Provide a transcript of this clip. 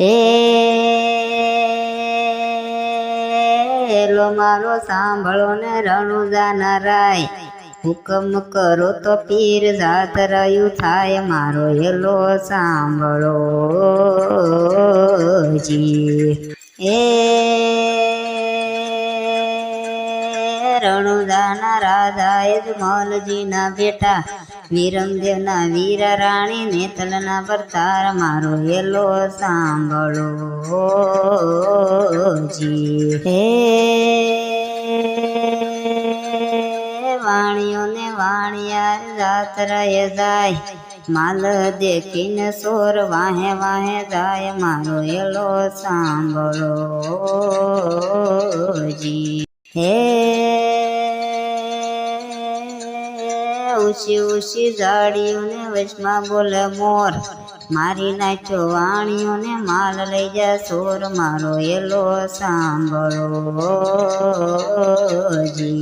હે લો મારો સાંભળો ને રણુજા નારાય. હુકમ કરો તો પીર જાત રહ્યું થાય. મારો હેલો સાંભળો જી. એ રણુદાના રાધા યજમલજીના બેટા વિરમદેવના વીર રાણી નેતલના પરતાર મારો હેલો સાંભળો જી. હે વાણીઓને વાણિયાર જાત રહે જાય, માલ દેખીને સોર વાહે વાહે જાય, મારો હેલો સાંભળો જી. હે ઉશી ઉશી ઝાડીઓને વચમાં બોલે, મોર, મારી નાચો વાણીઓને માલ લઈ જા, સોર મારો એલો સાંભળો. જી.